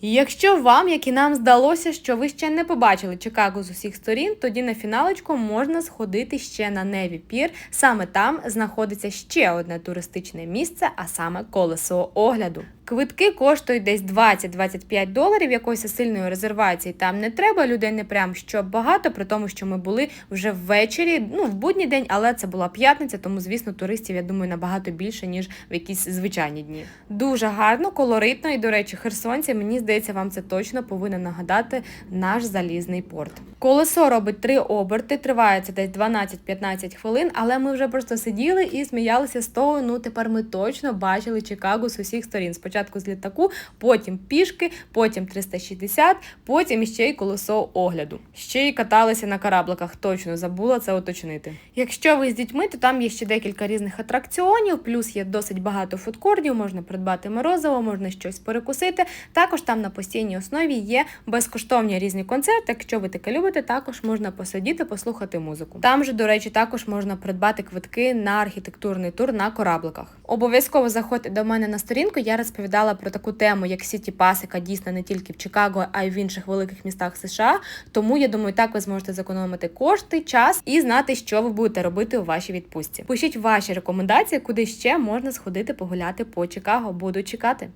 Якщо вам, як і нам, здалося, що ви ще не побачили Чикаго з усіх сторін, тоді на фіналочку можна сходити ще на Неві Пір. Саме там знаходиться ще одне туристичне місце, а саме колесо огляду. Квитки коштують десь 20-25 доларів. Якоїсь сильної резервації там не треба. Людей не прям що багато, при тому, що ми були вже ввечері, ну в будній день, але це була п'ятниця, тому звісно, туристів я думаю набагато більше ніж в якісь звичайні дні. Дуже гарно, колоритно і до речі, херсонці. Мені здається, вам це точно повинен нагадати наш залізний порт. Колесо робить три оберти, триває це десь 12-15 хвилин, але ми вже просто сиділи і сміялися з того. Ну тепер ми точно бачили Чикаго з усіх сторін. Спочатку з літаку, потім пішки, потім 360, потім ще й колесо огляду. Ще й каталися на корабликах. Точно забула це уточнити. Якщо ви з дітьми, то там є ще декілька різних атракціонів, плюс є досить багато фудкордів, можна придбати морозиво, можна щось перекусити. Також там на постійній основі є безкоштовні різні концерти. Якщо ви таке любите, також можна посидіти, послухати музику. Там же, до речі, також можна придбати квитки на архітектурний тур на корабликах. Обов'язково заходьте до мене на сторінку. Я розповідала про таку тему, як Сіті Пас, яка дійсна не тільки в Чикаго, а й в інших великих містах США. Тому я думаю, так ви зможете зекономити кошти, час і знати, що ви будете робити у вашій відпустці. Пишіть ваші рекомендації, куди ще можна сходити погуляти по Чикаго. Буду чекати.